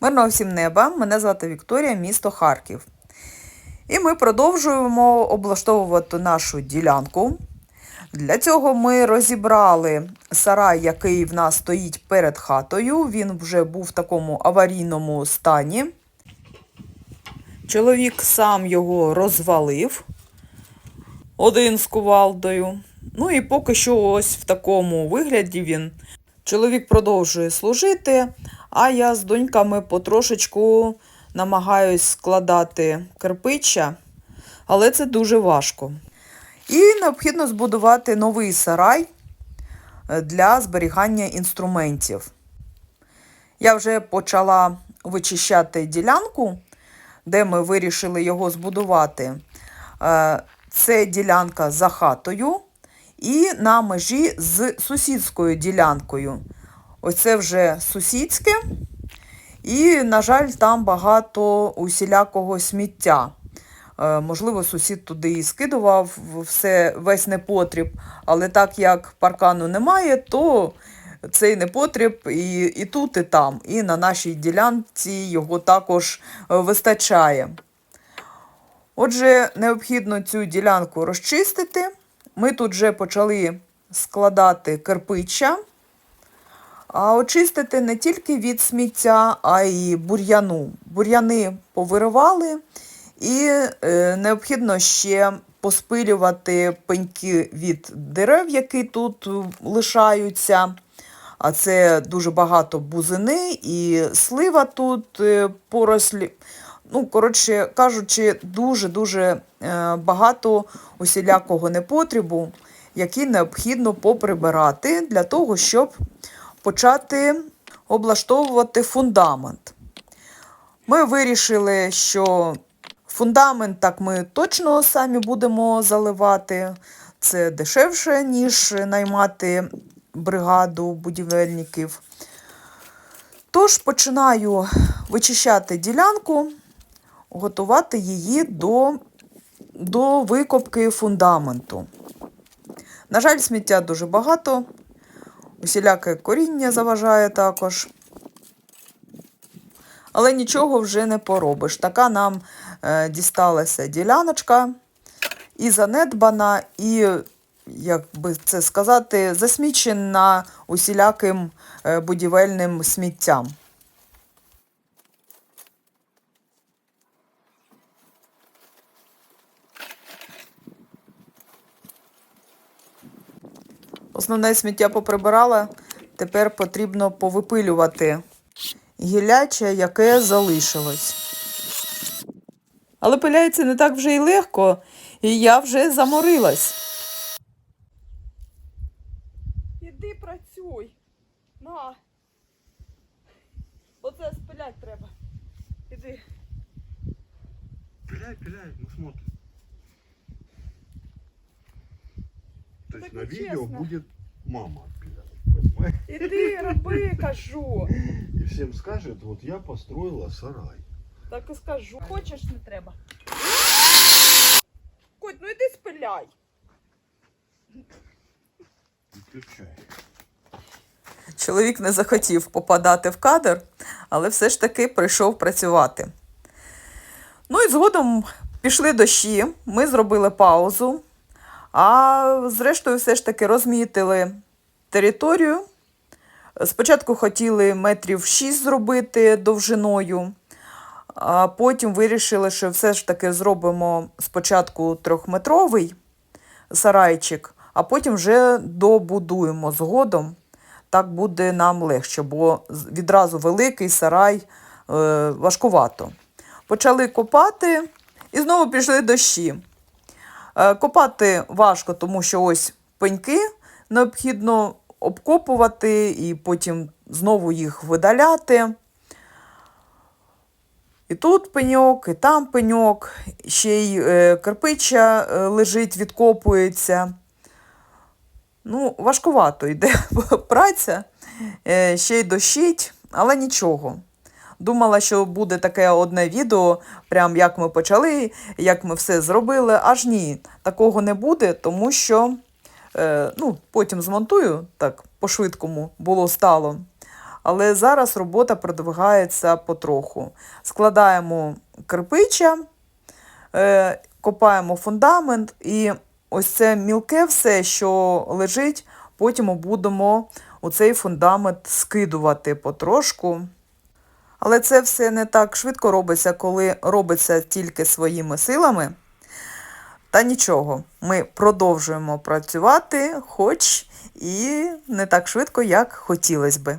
Мирного всім неба! Мене звати Вікторія, місто Харків. І ми продовжуємо облаштовувати нашу ділянку. Для цього ми розібрали сарай, який в нас стоїть перед хатою. Він вже був в такому аварійному стані. Чоловік сам його розвалив один з кувалдою. Ну і поки що ось в такому вигляді він. Чоловік продовжує служити, а я з доньками потрошечку намагаюсь складати кирпича, але це дуже важко. І необхідно збудувати новий сарай е, для зберігання інструментів. Я вже почала вичищати ділянку, де ми вирішили його збудувати. Е, Це ділянка за хатою і на межі з сусідською ділянкою. Ось це вже сусідське. І, на жаль, там багато усілякого сміття. Е, Можливо, сусід туди і скидував все, весь непотріб, але так як паркану немає, то цей непотріб і, і тут, і там. І на нашій ділянці його також е, вистачає. Отже, необхідно цю ділянку розчистити. Ми тут вже почали складати кирпича, очистити не тільки від сміття, а й бур'яну. Бур'яни повиривали, і е, необхідно ще поспилювати пеньки від дерев, які тут лишаються. А це дуже багато бузини і слива тут е, порослі. Ну, коротше кажучи, дуже-дуже е, багато усілякого непотрібу, який необхідно поприбирати для того, щоб почати облаштовувати фундамент. Ми вирішили, що фундамент так ми точно самі будемо заливати. Це дешевше, ніж наймати бригаду будівельників. Тож починаю вичищати ділянку, готувати її до, до викопки фундаменту. На жаль, сміття дуже багато, усіляке коріння заважає також. Але нічого вже не поробиш. Така нам е, дісталася діляночка і занедбана, і, як би це сказати, засмічена усіляким е, будівельним сміттям. Основне сміття поприбирала, тепер потрібно повипилювати гіляче, яке залишилось. Але пиляється не так вже й легко, і я вже заморилась. Іди працюй. На. Оце спилять треба. Іди. Пиляй, пиляй, мы смотрим. То есть Так на вот видео честно. будет мама понимаешь? Іди, роби, кажу. И всем скажет, вот я построила сарай. Так і скажу. Хочеш, не треба. Коть, ну іди спиляй. Выключай. Чоловік не захотів попадати в кадр, але все ж таки прийшов працювати. Ну і згодом пішли дощі, ми зробили паузу, а зрештою все ж таки розмітили територію. Спочатку хотіли метрів 6 зробити довжиною, а потім вирішили, що все ж таки зробимо спочатку трьохметровий сарайчик, а потім вже добудуємо згодом. Так буде нам легше, бо відразу великий сарай е, важкувато. Почали копати і знову пішли дощі. Е, копати важко, тому що ось пеньки необхідно обкопувати і потім знову їх видаляти. І тут пеньок, і там пеньок, ще й е, кирпича е, лежить, відкопується. Ну, важкувато йде праця, ще й дощить, але нічого. Думала, що буде таке одне відео, прям як ми почали, як ми все зробили. Аж ні, такого не буде, тому що е, ну, потім змонтую так по-швидкому було стало. але зараз робота продвигається потроху. Складаємо кирпича, е, копаємо фундамент і ось це мілке все, що лежить, потім будемо у цей фундамент скидувати потрошку. Але це все не так швидко робиться, коли робиться тільки своїми силами. Та нічого, ми продовжуємо працювати, хоч і не так швидко, як хотілося би.